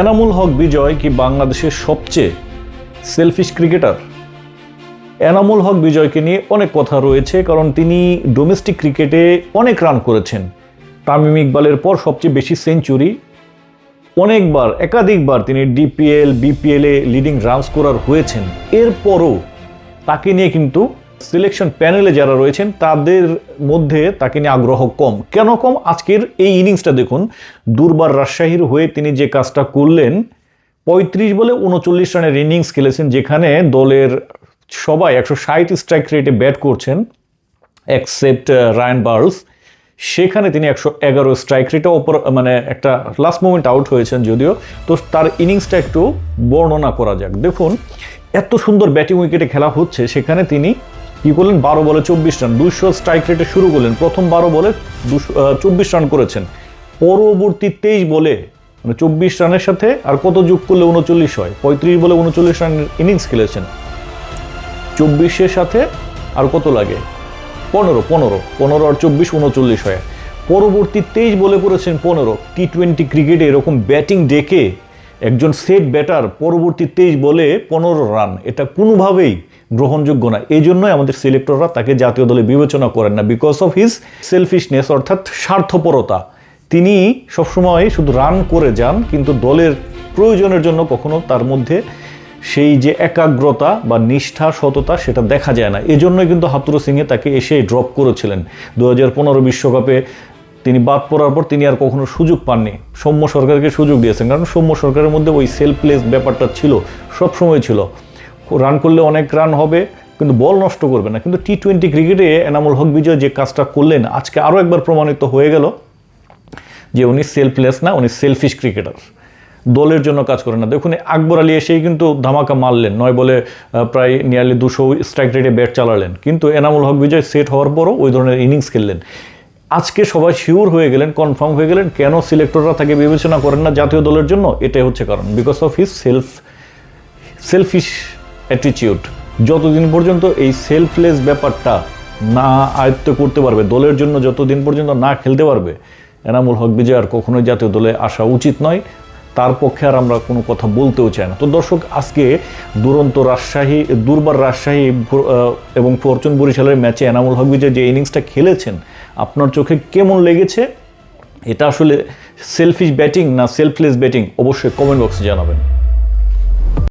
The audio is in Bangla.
এনামুল হক বিজয় কি বাংলাদেশের সবচেয়ে সেলফিশ ক্রিকেটার এনামুল হক বিজয়কে নিয়ে অনেক কথা রয়েছে, কারণ তিনি ডোমেস্টিক ক্রিকেটে অনেক রান করেছেন। তামিম ইকবালের পর সবচেয়ে বেশি সেঞ্চুরি অনেকবার, একাধিকবার তিনি ডিপিএল বিপিএলে লিডিং রান স্কোরার হয়েছেন। এরপরও তাকে নিয়ে কিন্তু সিলেকশন প্যানেলে যারা রয়েছেন, তাদের মধ্যে তাকে নিয়ে আগ্রহ কম। কেন কম? আজকের এই ইনিংসটা দেখুন, দুর্বার রাজশাহীর হয়ে তিনি যে কাজটা করলেন, পঁয়ত্রিশ বলে উনচল্লিশ রানের ইনিংস খেলেছেন, যেখানে দলের সবাই একশো ষাট স্ট্রাইক রেটে ব্যাট করছেন অ্যাকসেপ্ট রায়ন বার্লস সেখানে তিনি একশো এগারো স্ট্রাইক রেটে ওপর মানে একটা লাস্ট মোমেন্ট আউট হয়েছেন যদিও। তো তার ইনিংসটা একটু বর্ণনা করা যাক। দেখুন, এত সুন্দর ব্যাটিং উইকেটে খেলা হচ্ছে, সেখানে তিনি কি করলেন? বারো বলে চব্বিশ রান। দুশো স্ট্রাইক রেটে শুরু করলেন। প্রথম বারো বলে দুশো চব্বিশ রান করেছেন। পরবর্তী তেইশ বলে মানে চব্বিশ রানের সাথে আর কত যোগ করলে উনচল্লিশ হয়? পঁয়ত্রিশ বলে উনচল্লিশ রানের ইনিংস খেলেছেন। চব্বিশের সাথে আর কত লাগে? পনেরো পনেরো। পনেরো আর চব্বিশ উনচল্লিশ হয়। পরবর্তী তেইশ বলে করেছেন পনেরো। টি টোয়েন্টি ক্রিকেটে এরকম ব্যাটিং ডেকে একজন সেট ব্যাটার পরবর্তী তেইশ বলে পনেরো রান। এটা কোনোভাবেই গ্রহণযোগ্য না এই জন্যই আমাদের সিলেক্টররা তাকে জাতীয় দলে বিবেচনা করেন না। বিকজ অফ হিজ সেলফিশনেস অর্থাৎ স্বার্থপরতা। তিনি সবসময় শুধু রান করে যান, কিন্তু দলের প্রয়োজনের জন্য কখনো তার মধ্যে সেই যে একাগ্রতা বা নিষ্ঠা, সততা, সেটা দেখা যায় না। এজন্যই কিন্তু হাতুরু সিংয়ে তাকে এসে ড্রপ করেছিলেন। দু হাজার পনেরো বিশ্বকাপে তিনি বাদ পড়ার পর তিনি আর কখনো সুযোগ পাননি। সৌম্য সরকারকে সুযোগ দিয়েছেন, কারণ সৌম্য সরকারের মধ্যে ওই সেলফলেস ব্যাপারটা ছিল সব সময় ছিল। রান করলে অনেক রান হবে, কিন্তু বল নষ্ট করবে না। কিন্তু টি টোয়েন্টি ক্রিকেটে এনামুল হক বিজয় যে কাজটা করলেন, আজকে আরও একবার প্রমাণিত হয়ে গেল যে উনি সেলফলেস না, উনি সেলফিশ ক্রিকেটার দলের জন্য কাজ করেন না। দেখুন, আকবর আলী এসেই কিন্তু ধামাকা মারলেন। নয় বলে প্রায় নিয়ারলি দুশো স্ট্রাইক রেটে ব্যাট চালালেন। কিন্তু এনামুল হক বিজয় সেট হওয়ার পরও ওই ধরনের ইনিংস খেললেন। আজকে সবাই শিওর হয়ে গেলেন কনফার্ম হয়ে গেলেন কেন সিলেক্টররা তাকে বিবেচনা করেন না জাতীয় দলের জন্য? এটাই হচ্ছে কারণ। Because of his self selfish attitude যতদিন পর্যন্ত এই সেলফলেস ব্যাপারটা না আয়ত্ত করতে পারবে, দলের জন্য যতদিন পর্যন্ত না খেলতে পারবে, এনামুল হক বিজয় আর কখনোই জাতীয় দলে আসা উচিত নয়। তার পক্ষে আর আমরা কোনো কথা বলতেও চাই না। তো দর্শক, আজকে দুরন্ত রাজশাহী, দুর্বার রাজশাহী এবং ফরচুন বরিশালের ম্যাচে এনামুল হক বিজয় যে ইনিংসটা খেলেছেন, আপনার চোখে কেমন লেগেছে? এটা আসলে সেলফিশ ব্যাটিং না সেলফলেস ব্যাটিং অবশ্যই কমেন্ট বক্সে জানাবেন।